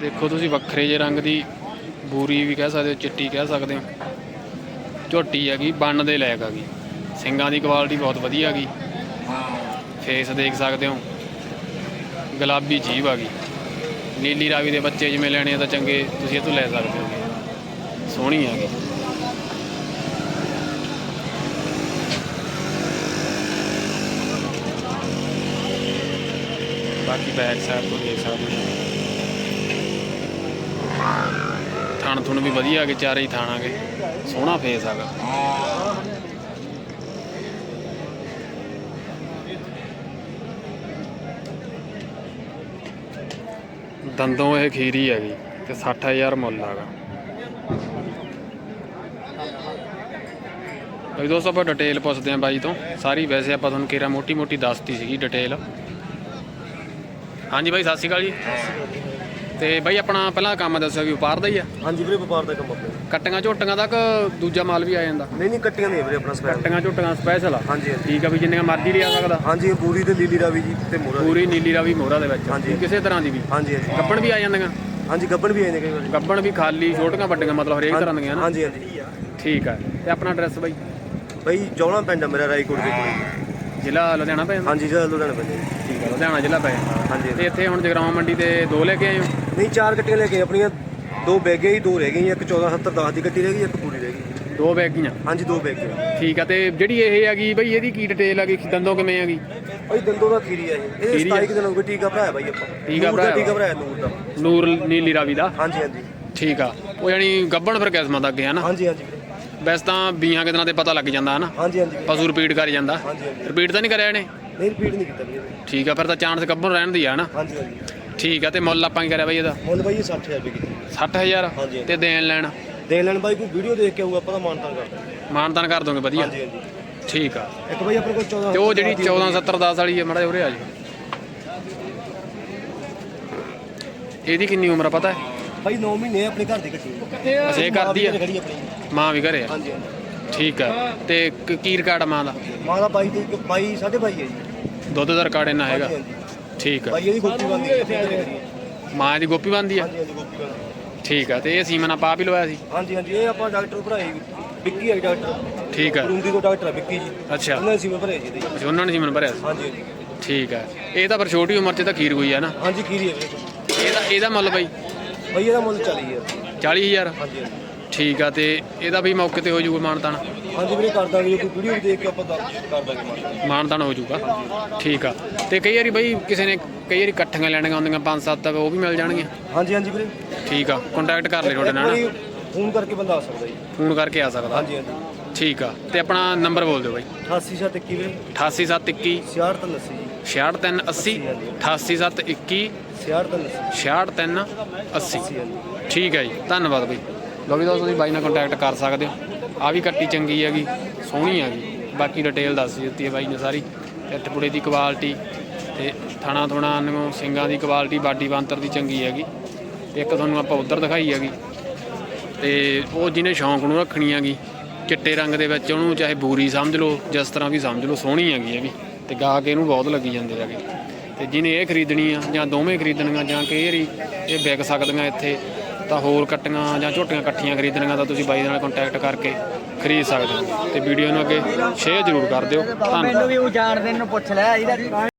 ਦੇਖੋ ਤੁਸੀਂ ਵੱਖਰੇ ਜੇ ਰੰਗ ਦੀ ਬੂਰੀ ਵੀ ਕਹਿ ਸਕਦੇ ਹੋ, ਚਿੱਟੀ ਕਹਿ ਸਕਦੇ ਹੋ। ਝੋਟੀ ਹੈਗੀ, ਬੰਨ ਦੇ ਲਾਇਕ ਹੈਗੀ। ਸਿੰਗਾਂ ਦੀ ਕੁਆਲਿਟੀ ਬਹੁਤ ਵਧੀਆ ਹੈਗੀ। ਫੇਸ ਦੇਖ ਸਕਦੇ ਹੋ। ਗੁਲਾਬੀ ਜੀਭ ਹੈਗੀ। ਨੀਲੀ ਰਾਵੀ ਦੇ ਬੱਚੇ ਜਿਵੇਂ ਲੈਣੇ ਆ ਤਾਂ ਚੰਗੇ ਤੁਸੀਂ ਇਹ ਤੋਂ ਲੈ ਸਕਦੇ ਹੋ। ਸੋਹਣੀ ਹੈਗੀ। ਬਾਕੀ ਬੈਕ ਸਾਈਡ ਤੋਂ ਦੇਖ ਸਕਦੇ ਹੋ। ਥਣ ਥੁਣ ਵੀ ਵਧੀਆ ਹੈਗੇ, ਚਾਰੇ ਹੀ ਥਾਣਾਗੇ ਸੋਹਣਾ ਫੇਸ ਹੈਗਾ। ਦੰਦੋਂ ਇਹ ਖੀਰੀ ਹੈਗੀ ਤੇ 60000 ਮੁੱਲ ਹੈਗਾ। ਬਈ ਦੋਸਤੋ, ਆਪਾਂ ਡਿਟੇਲ ਪੁੱਛਦੇ ਆਂ ਬਾਈ ਤੋਂ। ਸਾਰੀ ਵੈਸੇ ਆਪਾਂ ਤੁਹਾਨੂੰ ਕਿਹੜਾ ਮੋਟੀ ਮੋਟੀ ਦੱਸਤੀ ਸੀਗੀ ਡਿਟੇਲ ਹਾਂਜੀ ਬਾਈ ਸਤਿ ਸ਼੍ਰੀ ਅਕਾਲ ਜੀ। ਤੇ ਬਾਈ ਆਪਣਾ ਪਹਿਲਾਂ ਕੰਮ ਦੱਸਿਆ ਵੀ ਵਪਾਰ ਦਾ ਹੀ ਆ। ਹਾਂਜੀ ਵੀਰੇ ਵਪਾਰ ਦਾ ਕੰਮ ਆਪਣਾ। ਕੱਟੀਆਂ ਝੋਟੀਆਂ ਤੱਕ ਦੂਜਾ ਮਾਲ ਵੀ ਆ ਜਾਂਦਾ? ਨਹੀਂ ਨਹੀਂ ਕੱਟੀਆਂ ਨਹੀਂ ਵੀਰੇ ਆਪਣਾ ਸਪੈਸ਼ਲ ਕੱਟੀਆਂ ਝੋਟੀਆਂ ਸਪੈਸ਼ਲ ਆ। ਹਾਂਜੀ ਠੀਕ ਆ ਵੀ ਜਿੰਨੀਆਂ ਮਰਜ਼ੀ ਲਿਆ ਸਕਦਾ। ਹਾਂਜੀ ਪੂਰੀ ਤੇ ਲੀਲੀ ਰਾਵੀ ਜੀ ਤੇ ਮੋਰਾ ਪੂਰੀ ਨੀਲੀ ਰਾਵੀ ਮੋਹਰਾ ਦੇ ਵਿੱਚ। ਹਾਂਜੀ। ਕਿਸੇ ਤਰ੍ਹਾਂ ਦੀ ਵੀ। ਹਾਂਜੀ ਹਾਂਜੀ। ਗੱਬਣ ਵੀ ਆ ਜਾਂਦੀਆਂ। ਹਾਂਜੀ ਗੱਬਣ ਵੀ ਆਏ ਨੇ ਕਈ ਵਾਰੀ। ਗੱਬਣ ਵੀ ਖਾਲੀ ਛੋਟੀਆਂ ਵੱਡੀਆਂ ਮਤਲਬ ਹਰੇਕ ਤਰ੍ਹਾਂ ਦੀਆਂ ਨਾ। ਹਾਂਜੀ ਹਾਂਜੀ। ਠੀਕ ਆ। ਤੇ ਆਪਣਾ ਐਡਰੈਸ ਬਾਈ? ਬਈ ਜੌਲਾ ਪਿੰਡ ਆ ਮੇਰਾ ਰਾਈਕੋਟ ਦੇ ਕੋਲ। ਜ਼ਿਲ੍ਹਾ ਲੁਧਿਆਣਾ ਪੈ ਜਾਂਦਾ? ਹਾਂਜੀ ਜਿਹੜਾ ਲੁਧਿਆਣਾ ਪੈਂਦਾ ਜੀ। ਠੀਕ ਆ ਲੁਧਿਆਣਾ ਜ਼ਿਲ੍ਹਾ ਪੈ ਜਾਂਦਾ। ਹਾਂਜੀ ਤੇ ਇੱਥੇ ਹੁਣ ਜਗਰਾਵਾਂ ਮੰਡੀ ਤੇ ਦੋ ਲੈ ਕੇ ਆਏ ਹੋ? ਨਹੀਂ ਚਾਰ ਕੱਟੀਆਂ ਲੈ ਕੇ ਆਪਣੀਆਂ ਦੋ ਬੈਗੇ ਹੀ ਦੋ ਰਹਿ ਗਈਆਂ। ਇੱਕ 1470 10 ਦੀ ਕੱਟੀ ਰਹਿ ਗਈ ਇੱਕ ਪੂਰੀ ਰਹਿ ਗਈ। ਦੋ ਬੈਗੀਆਂ ਹਾਂਜੀ ਦੋ ਬੈਗੇ ਠੀਕ ਆ ਤੇ ਜਿਹੜੀ ਇਹ ਹੈਗੀ ਬਈ ਇਹਦੀ ਕੀ ਡਿਟੇਲ ਹੈਗੀ ਦੰਦੋਂ ਕਿਵੇਂ ਹੈਗੀ ਬਈ ਦੰਦੋਂ ਦਾ ਖੀਰੀ ਆ ਇਹ। ਇਹ ਖੀਰੀ ਆ? 27 ਕੁ ਦਿਨ ਹੋ ਗਏ ਟੀਕਾ ਭਰਾਇਆ ਬਾਈ ਆਪਾਂ। ਟੀਕਾ ਨੂਰ ਦਾ ਭਰਾਇਆ ਟੀਕਾ ਭਰਾਇਆ ਨੂਰ ਦਾ। ਨੂਰ ਨੀਲੀ ਰਾਵੀ ਦਾ? ਹਾਂਜੀ ਹਾਂਜੀ। ਠੀਕ ਆ। ਉਹ ਯਾਨੀ ਗੱਬਣ ਫਿਰ ਕਿਸਮਾਂ ਦਾ ਅੱਗੇ ਹੈ ਨਾ? ਹਾਂਜੀ ਹਾਂਜੀ। ਵੀਰੇ। ਵੈਸੇ ਤਾਂ ਬੀਆਂ ਕਿਦਨਾਂ ਤੇ ਪਤਾ ਲੱਗ ਜਾਂਦਾ ਹੈ ਨਾ ਹਾਂਜੀ ਹਾਂਜੀ। ਪਸ਼ੂ ਰਿਪੀਟ ਕਰ ਜਾਂਦਾ। ਹਾਂਜੀ ਹਾਂਜੀ। ਰਿਪੀਟ ਤਾਂ ਨਹੀਂ ਕਰਿਆ ਇਹਨੇ? ਨਹੀਂ ਰਿਪੀਟ ਨਹੀਂ ਕੀਤਾ ਵੀਰੇ। ਠੀਕ ਆ ਫਿਰ ਤਾਂ ਚਾਂਸ ਗੱਬਣ ਰਹਿਣ ਦੀ ਆ ਨਾ ਹਾਂਜੀ ਹਾਂਜੀ। ਠੀਕ ਆ ਤੇ ਮੁੱਲ ਆਪਾਂ ਕੀ ਕਰਿਆ ਬਈ ਇਹਦਾ? ਮੁੱਲ ਬਾਈ ਇਹ 60000 ਰੁਪਏ ਕੀਤੀ। 60000 ਹਾਂਜੀ। ਤੇ ਦੇਣ ਲੈਣ? ਦੇਣ ਲੈਣ ਬਾਈ ਕੋਈ ਵੀਡੀਓ ਦੇਖ ਕੇ ਆਊਗਾ ਆਪਾਂ ਤਾਂ ਮਾਨਤਾਨ ਕਰਦੇ ਮਾਨਤਾਨ ਕਰ ਦੋਗੇ ਵਧੀਆ। ਹਾਂਜੀ ਹਾਂਜੀ। ਠੀਕ ਆ। ਇੱਕ ਬਾਈ ਆਪਣੇ ਕੋਲ 14 ਤੇ ਉਹ ਜਿਹੜੀ 1470 10 ਵਾਲੀ ਹੈ ਮੜਾ ਉਰੇ ਆ ਜੀ। ਇਹਦੀ ਕਿੰਨੀ ਉਮਰ ਆ ਪਤਾ ਹੈ? ਬਾਈ 9 ਮਹੀਨੇ ਆਪਣੀ ਘਰ ਦੀ ਕੱਟੀ ਅੱਛਾ ਇਹ ਕਰਦੀ ਆ? ਖੜੀ ਆਪਣੀ। ਮਾਂ ਵੀ ਘਰੇ ਆ? ਹਾਂਜੀ ਹਾਂਜੀ। ਠੀਕ ਆ। ਤੇ ਕ- ਕੀ ਰਿਕਾਰਡ ਆ ਮਾਂ ਦਾ? ਮਾਂ ਦਾ ਬਾਈ ਤੇ ਬਾਈ ਸਾਢੇ ਬਾਈ ਹੈ ਜੀ। ਦੁੱਧ ਦਾ ਰਿਕਾਰਡ ਇੰਨਾ ਹੈਗਾ? ਹਾਂਜੀ। ਠੀਕ ਆ। ਬਾਈ ਇਹਦੀ ਗੋਪੀ ਬੰਦੀ ਹੈ। ਮਾਂ ਦੀ ਗੋਪੀ ਬੰਦੀ ਆ? ਹਾਂਜੀ ਹਾਂਜੀ ਗੋਪੀ ਬੰਦੀ ਠੀਕ ਆ। ਤੇ ਇਹ ਸੀਮਨ ਆਪਾਂ ਆਪ ਹੀ ਲਵਾਇਆ ਸੀ? ਹਾਂਜੀ ਹਾਂਜੀ ਇਹ ਆਪਾਂ ਡਾਕਟਰ ਭਰਾਏ ਵਿੱਕੀ ਹੈ ਡਾਕਟਰ। ਠੀਕ ਆ। ਰੂੰਦੀ ਤੋਂ ਡਾਕਟਰ ਹੈ ਵਿੱਕੀ ਜੀ। ਅੱਛਾ। ਉਹਨਾਂ ਸੀ ਮੈਂ ਭਰੇ ਜੀ ਇਹਦੇ। ਅੱਛਾ ਉਹਨਾਂ ਨੇ ਸੀਮਨ ਭਰਿਆ ਸੀ? ਹਾਂਜੀ ਹਾਂਜੀ। ਠੀਕ ਆ। ਇਹ ਤਾਂ ਪਰ ਛੋਟੀ ਉਮਰ 'ਚ ਤਾਂ ਖੀਰ ਹੋਈ ਆ ਨਾ? ਹਾਂਜੀ ਖੀਰੀ ਹੈ ਵੀਰੇ ਇਹਦਾ ਇਹਦਾ ਮੁੱਲ ਬਈ? ਬਾਈ ਇਹਦਾ ਮੁੱਲ 40 ਹੈ 40000 ਹਾਂਜੀ ਹਾਂਜੀ। ਠੀਕ ਆ ਤੇ ਇਹਦਾ ਵੀ ਮੌਕੇ ਤੇ ਹੋ ਜਾਊਗਾ ਮਾਨਤਾਨ? ਹਾਂਜੀ ਵੀਰੇ ਕਰ ਦਾਂਗੇ ਜੇ ਕੋਈ ਵੀਡੀਓ ਦੇਖ ਕੇ ਆਪਾਂ ਦੱਸ ਕਰ ਦਾਂਗੇ ਮਾਨ ਮਾਨਤਾਨ ਹੋ ਜਾਊਗਾ। ਠੀਕ ਆ ਤੇ ਕਈ ਵਾਰੀ ਬਈ ਕਿਸੇ ਨੇ ਕਈ ਵਾਰੀ ਇਕੱਠੀਆਂ ਲੈਣੀਆਂ ਹੁੰਦੀਆਂ ਪੰਜ ਸੱਤ ਉਹ ਵੀ ਮਿਲ ਜਾਣਗੀਆਂ? ਹਾਂਜੀ ਹਾਂਜੀ ਵੀਰੇ। ਠੀਕ ਆ ਕੰਟੈਕਟ ਕਰ ਲੈ ਤੁਹਾਡੇ ਨਾਲ। ਨਾ। ਫੋਨ ਕਰਕੇ ਬੰਦਾ ਆ ਸਕਦਾ ਜੀ। ਫੋਨ ਕਰਕੇ ਆ ਸਕਦਾ। ਹਾਂਜੀ ਹਾਂਜੀ। ਠੀਕ ਆ ਤੇ ਆਪਣਾ ਨੰਬਰ ਬੋਲ ਦਿਓ ਬਾਈ। 87 ਵੀਰੇ। 88721 66 ਤਾਂ ਜੀ 66380 88721 66 ਤਾਂ ਲੱਸੀ 66380 ਹਾਂਜੀ। ਠੀਕ ਹੈ ਜੀ ਧੰਨਵਾਦ ਬਈ। ਲਓ ਵੀ ਦੋਸਤੋ ਤੁਸੀਂ ਬਾਈ ਨਾਲ ਕੰਟੈਕਟ ਕਰ ਸਕਦੇ ਹੋ। ਆ ਵੀ ਕੱਟੀ ਚੰਗੀ ਹੈਗੀ ਸੋਹਣੀ ਹੈਗੀ। ਬਾਕੀ ਡਿਟੇਲ ਦੱਸ ਦਿੱਤੀ ਹੈ ਬਾਈ ਨੇ ਸਾਰੀ। ਇੱਟ ਪੁੜੇ ਦੀ ਕੁਆਲਿਟੀ ਤੇ ਥਣਾ ਥੁਣਾ ਨੂੰ ਸਿੰਗਾਂ ਦੀ ਕੁਆਲਿਟੀ ਬਾਡੀ ਬਾਂਤਰ ਦੀ ਚੰਗੀ ਹੈਗੀ। ਤੇ ਇੱਕ ਤੁਹਾਨੂੰ ਆਪਾਂ ਉਧਰ ਦਿਖਾਈ ਹੈਗੀ। ਤੇ ਉਹ ਜਿਹਨੇ ਸ਼ੌਂਕ ਨੂੰ ਰੱਖਣੀ ਹੈਗੀ ਚਿੱਟੇ ਰੰਗ ਦੇ ਵਿੱਚ ਉਹਨੂੰ ਚਾਹੇ ਬੂਰੀ ਸਮਝ ਲਓ ਜਿਸ ਤਰ੍ਹਾਂ ਵੀ ਸਮਝ ਲਓ ਸੋਹਣੀ ਹੈਗੀ ਵੀ ਤੇ ਗਾ ਕੇ ਇਹਨੂੰ ਬਹੁਤ ਲੱਗੀ ਜਾਂਦੇ ਹੈਗੇ ਤੇ ਜਿਹਨੇ ਇਹ ਖਰੀਦਣੀ ਆ ਜਾਂ ਦੋਵੇਂ ਖਰੀਦਣੀਆਂ ਜਾਂ ਕਈ ਵਾਰੀ ਇਹ ਵਿਕ ਸਕਦੀਆਂ ਇੱਥੇ, ਤਾਂ ਹੋਰ ਕੱਟੀਆਂ ਜਾਂ ਝੋਟੀਆਂ ਇਕੱਠੀਆਂ ਖਰੀਦਣੀਆਂ ਤਾਂ ਤੁਸੀਂ ਬਾਈ ਦੇ ਨਾਲ ਕੰਟੈਕਟ ਕਰਕੇ ਖਰੀਦ ਸਕਦੇ ਹੋ। ਤੇ ਵੀਡੀਓ ਨੂੰ ਅੱਗੇ ਸ਼ੇਅਰ ਜ਼ਰੂਰ ਕਰ ਦਿਓ। ਧੰਨਵਾਦ। ਮੈਨੂੰ ਵੀ ਉਹ ਜਾਣਦੇ ਨੂੰ ਪੁੱਛ ਲਿਆ ਇਹਦਾ